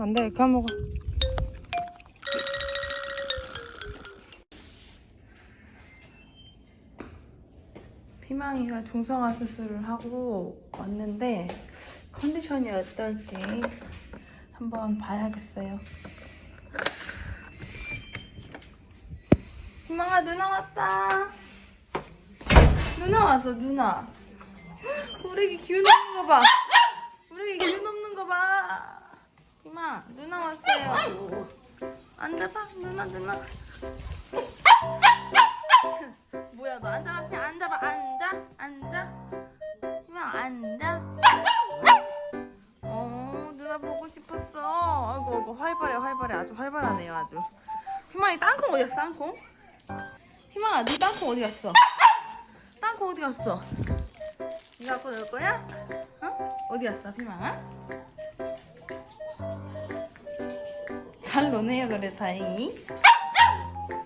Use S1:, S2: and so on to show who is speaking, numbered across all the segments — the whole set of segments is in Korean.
S1: 안 돼, 그만 먹어. 피망이가 중성화 수술을 하고 왔는데 컨디션이 어떨지 한번 봐야겠어요. 피망아 누나 왔다. 누나 왔어 누나. 우리 애기 기운 없는 거 봐. 우리 애기 기운 없는 거 봐. 이마 누나 왔어요. 앉아봐 누나 누나. 뭐야 너 앉아봐 그냥 앉아봐 앉아 앉아. 이마 앉아. 어 누나 보고 싶었어. 아이고 아이고 활발해 활발해 아주 활발하네요 아주. 희망이 땅콩 어디 갔어 땅콩? 희망아 네 땅콩 어디 갔어? 땅콩 어디 갔어? 이거 갖고 놀 거야? 어? 어디 갔어, 피망아? 잘 노네요, 그래, 다행히.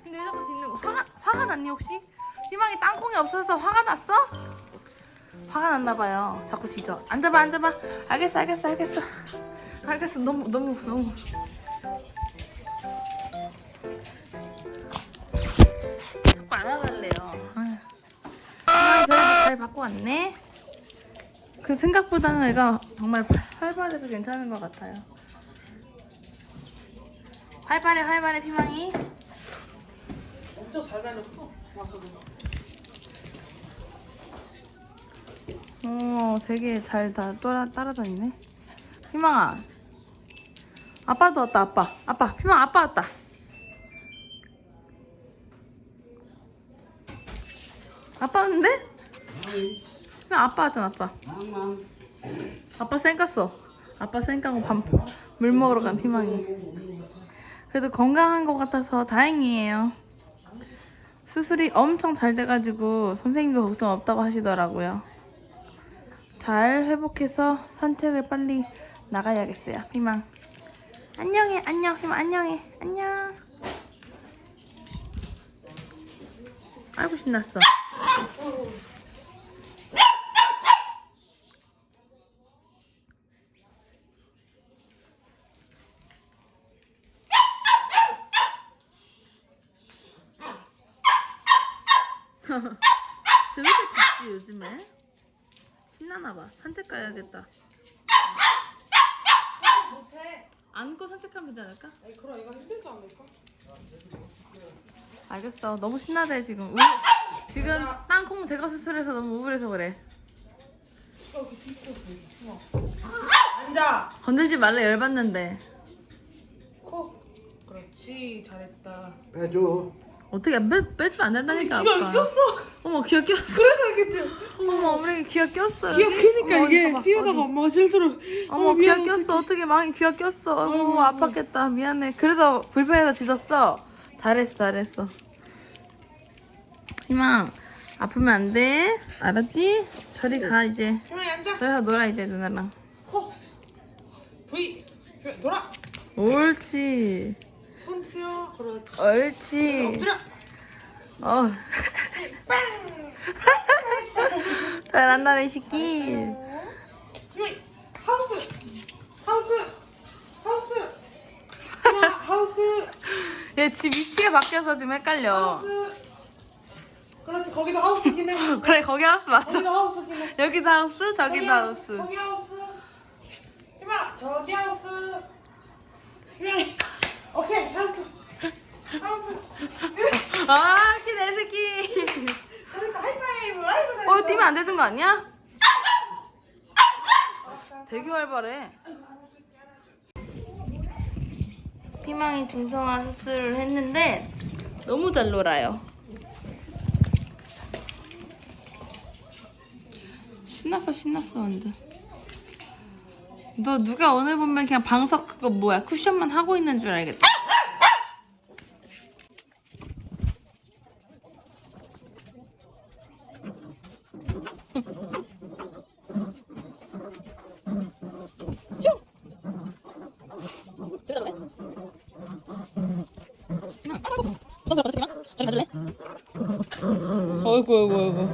S1: 근데 왜 자꾸 짖는 거? 화가, 화가 났니, 혹시? 피망이 땅콩이 없어서 화가 났어? 화가 났나봐요. 자꾸 짖어. 앉아봐, 앉아봐. 알겠어, 알겠어, 알겠어. 알겠어, 너무, 너무, 너무. 자꾸 안아달래요. 아, 그래도 잘 받고 왔네. 그 생각보다는 애가 정말 활- 활발해서 괜찮은 것 같아요. 활발해, 활발해, 피망이.
S2: 엄청 잘 달렸어. 와서도.
S1: 어, 되게 잘 다, 따라, 따라다니네. 피망아. 아빠도 왔다, 아빠. 아빠, 피망 아빠 왔다. 아빠 왔는데? 피망 아빠 왔잖아, 아빠. 아빠 쌩 깠어. 아빠 쌩 까고 밥, 물 먹으러 간 피망이. 그래도 건강한 것 같아서 다행이에요. 수술이 엄청 잘 돼가지고 선생님도 걱정 없다고 하시더라고요. 잘 회복해서 산책을 빨리 나가야겠어요. 피망. 안녕해, 안녕, 피망, 안녕해, 안녕. 아이고 신났어. 쟤왜 이렇게 짖지 요즘에? 신나나봐. 산책 가야겠다.
S2: 못해.
S1: 안고 산책하면 되지 않을까?
S2: 아니 그럼 얘가 힘들지 않을까?
S1: 알겠어. 너무 신나대 지금. 우... 지금 땅콩 제거 수술해서 너무 우울해서 그래.
S2: 어, 뒤집어? 앉아.
S1: 건들지 말래 열받는데.
S2: 코. 그렇지. 잘했다.
S3: 빼줘.
S1: 어떻게 빼, 빼주면 안 된다니까
S2: 귀가
S1: 아빠.
S2: 꼈어.
S1: 어머 귀가 꼈어.
S2: 그래서 이렇게
S1: 어머 우리 귀가 꼈어.
S2: 귀가
S1: 여기.
S2: 크니까
S1: 어머,
S2: 이게
S1: 어디.
S2: 엄마가 실수로.
S1: 어머
S2: 미안,
S1: 귀가 꼈어. 어떻게 망이 귀가 꼈어.
S2: 아이고,
S1: 어머 아팠겠다. 미안해. 그래서 불편해서 짖었어. 잘했어 잘했어. 희망 아프면 안 돼. 알았지? 저리 가 이제.
S2: 희망이 앉아.
S1: 저리 가서 놀아 이제 누나랑.
S2: 코. V. 돌아.
S1: 옳지.
S2: 손 쓰여. 그렇지.
S1: 옳지.
S2: 엎드려.
S1: 어. 잘한다 이 새끼.
S2: 희망이 하우스. 하우스. 하우스. 하우스.
S1: 얘집 위치가 바뀌어서 지금 헷갈려.
S2: 하우스. 그렇지. 거기도 하우스긴 해.
S1: 그래 거기 하우스 맞아.
S2: 거기도 하우스긴 해.
S1: 여기도 하우스 저기도
S2: 저기
S1: 하우스.
S2: 거기 하우스. 희망 저기 하우스. 희망 오케이 하우스. 하우스.
S1: 아 키내 새끼.
S2: 잘했다 하이파이브. 아이고 잘했다.
S1: 어 뛰면 안 되는 거 아니야? 되게 활발해. 피망이 중성화 수술을 했는데 너무 잘 놀아요. 신났어 신났어 완전. 너 누가 오늘 보면 그냥 방석 그거 뭐야 쿠션만 하고 있는 줄 알겠다. 어이구 어이구 어이구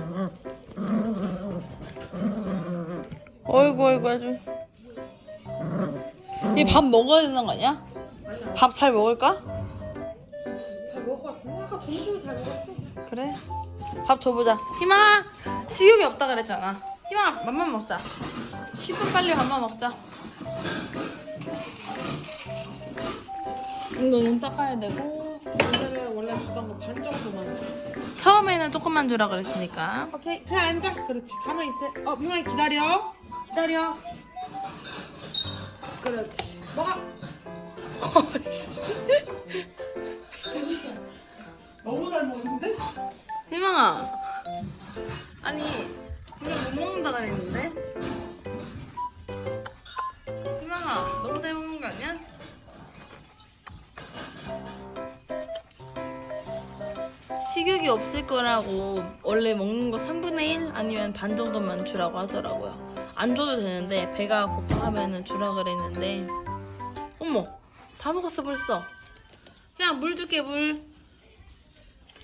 S1: 어이구 어이구 아주 이 밥 먹어야 되는 거 아니야? 밥 잘 먹을까?
S2: 잘 같은데? 아까 점심을 잘 먹었어.
S1: 그래. 밥 줘보자. 희망아, 식욕이 없다 그랬잖아. 희망아, 밥만 먹자. 10분 빨리 밥만 먹자. 이거는 닦아야 되고.
S2: 오늘은 원래 주던 거 반 정도만.
S1: 처음에는 조금만 주라 그랬으니까.
S2: 오케이. 그냥 앉아. 그렇지. 가만히 있어. 어, 미만이 기다려. 기다려. 그렇지. 먹어. 너무 잘 먹는데?
S1: 희망아. 아니, 분명 못 먹는다 그랬는데? 희망아, 너무 잘 먹는 거 아니야? 식욕이 없을 거라고 원래 먹는 거 3분의 1 아니면 반 정도만 주라고 하더라고요. 안 줘도 되는데 배가 고파하면은 주라 그랬는데 어머 다 먹었어 벌써. 그냥 물 줄게 물.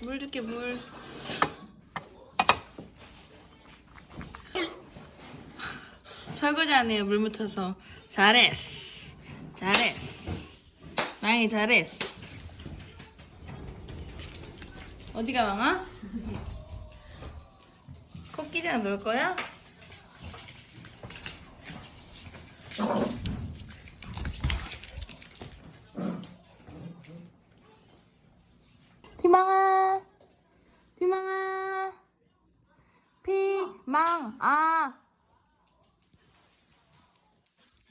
S1: 물 줄게 물. 설거지 안 해요 물 묻혀서 잘했어 잘했어 망이 잘했어 어디가 망아? 코끼리랑 놀 거야? 피망아. 피망아. 피망아.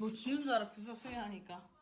S1: 뭐 지운 줄 알아 부서 소리 나니까